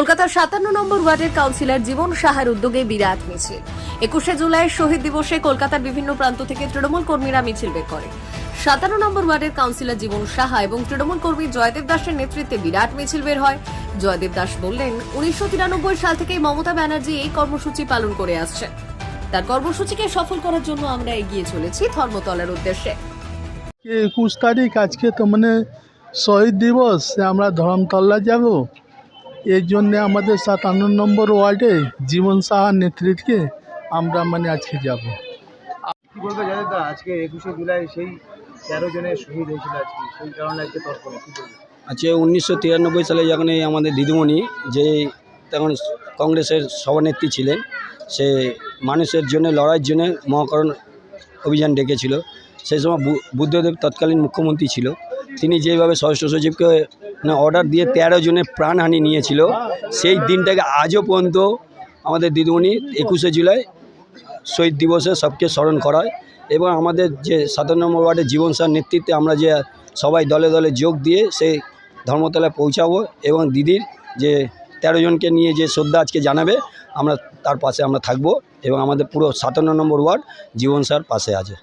কলকাতার সাতান্ন নম্বর ওয়ার্ডের কাউন্সিলর জীবন সাহার উদ্যোগে বিরাট মিছিল। একুশে জুলাই শহীদ দিবসে কলকাতার বিভিন্ন প্রান্ত থেকে তৃণমূল কর্মীরা মিছিল বের করে। সাতান্ন নম্বর ওয়ার্ডের কাউন্সিলর জীবন সাহা এবং তৃণমূল কর্মী জয়দেব দাসের নেতৃত্বে বিরাট মিছিল বের হয়। জয়দেব দাস বললেন, উনিশশো তিরানব্বই সাল থেকেই মমতা ব্যানার্জি এই কর্মসূচি পালন করে আসছেন। তার কর্মসূচিকে সফল করার জন্য আমরা এগিয়ে চলেছি ধর্মতলার উদ্দেশ্যে। একুশ তারিখ, আজকে তো মানে শহীদ দিবস, আমরা ধরমতলা যাব। এর জন্যে আমাদের সাতান্ন নম্বর ওয়ার্ডে জীবন সাহার নেতৃত্বে আমরা মানে আজকে যাব। কি বলবে জানেদা আজকে একুশে জুলাই সেই তেরো জনের শহীদ হয়েছিল আজকে সেই কারণে আজকে আজকে উনিশশো তিরানব্বই সালে যখন এই আমাদের দিদিমণি যে তখন কংগ্রেসের সভানেত্রী ছিলেন সে মানুষের জন্য লড়াইয়ের জন্য মহাকরণ অভিযান ডেকেছিল। সেই সময় বু- বুদ্ধদেব তৎকালীন মুখ্যমন্ত্রী ছিল। তিনি যেভাবে স্বরাষ্ট্র সচিবকে অর্ডার দিয়ে তেরো জনের প্রাণহানি নিয়েছিল, সেই দিনটাকে আজও পর্যন্ত আমাদের দিদিমণি একুশে জুলাই শহীদ দিবসে সবকে স্মরণ করায় এবং আমাদের যে সাতান্ন নম্বর ওয়ার্ডের জীবন সার নেতৃত্বে আমরা যে সবাই দলে দলে যোগ দিয়ে সেই ধর্মতলায় পৌঁছাবো এবং দিদির যে তেরো জনকে নিয়ে যে শ্রদ্ধা আজকে জানাবে, আমরা তার পাশে আমরা থাকব এবং আমাদের পুরো সাতান্ন নম্বর ওয়ার্ড জীবন স্যার পাশে আছে।